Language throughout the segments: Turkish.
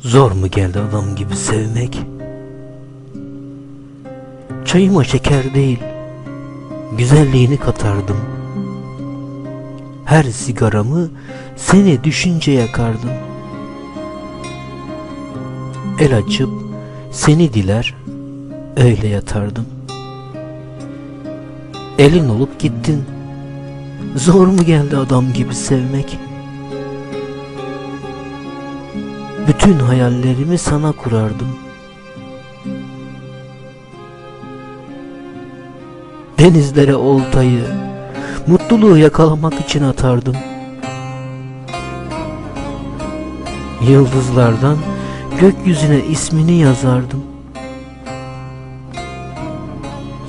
Zor mu geldi adam gibi sevmek? Çayıma şeker değil, güzelliğini katardım. Her sigaramı seni düşünce yakardım. El açıp seni diler, öyle yatardım. Elin olup gittin. Zor mu geldi adam gibi sevmek? Bütün hayallerimi sana kurardım. Denizlere oltayı, mutluluğu yakalamak için atardım. Yıldızlardan gökyüzüne ismini yazardım.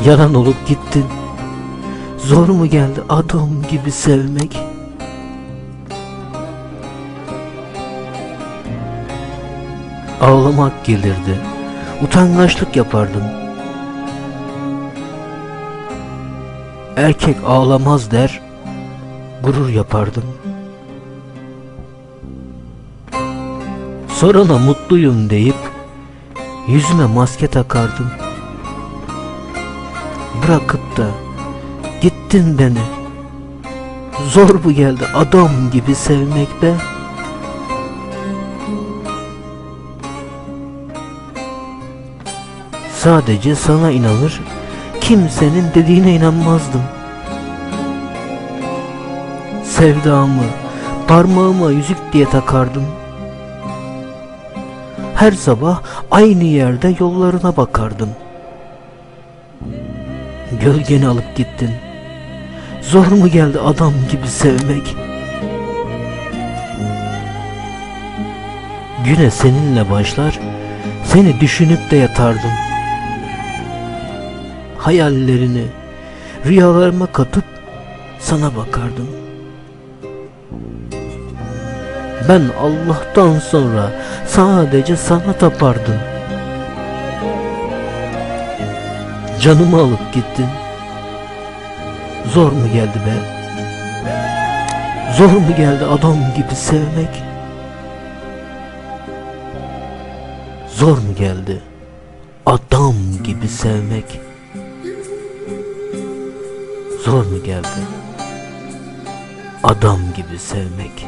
Yalan olup gittin. Zor mu geldi adam gibi sevmek? Ağlamak gelirdi. Utangaçlık yapardım. Erkek ağlamaz der, gurur yapardım. Sorana mutluyum deyip yüzüme maske takardım. Bırakıp da gittin beni. Zor bu geldi adam gibi sevmek be. Sadece sana inanır, kimsenin dediğine inanmazdım. Sevdamı parmağıma yüzük diye takardım. Her sabah aynı yerde yollarına bakardım. Gölgeni alıp gittin. Zor mu geldi adam gibi sevmek? Güne seninle başlar, seni düşünüp de yatardım. Hayallerini rüyalarıma katıp sana bakardım. Ben Allah'tan sonra sadece sana tapardım. Canımı alıp gittin. Zor mu geldi be? Zor mu geldi adam gibi sevmek? Zor mu geldi adam gibi sevmek? Zor mu geldi adam gibi sevmek?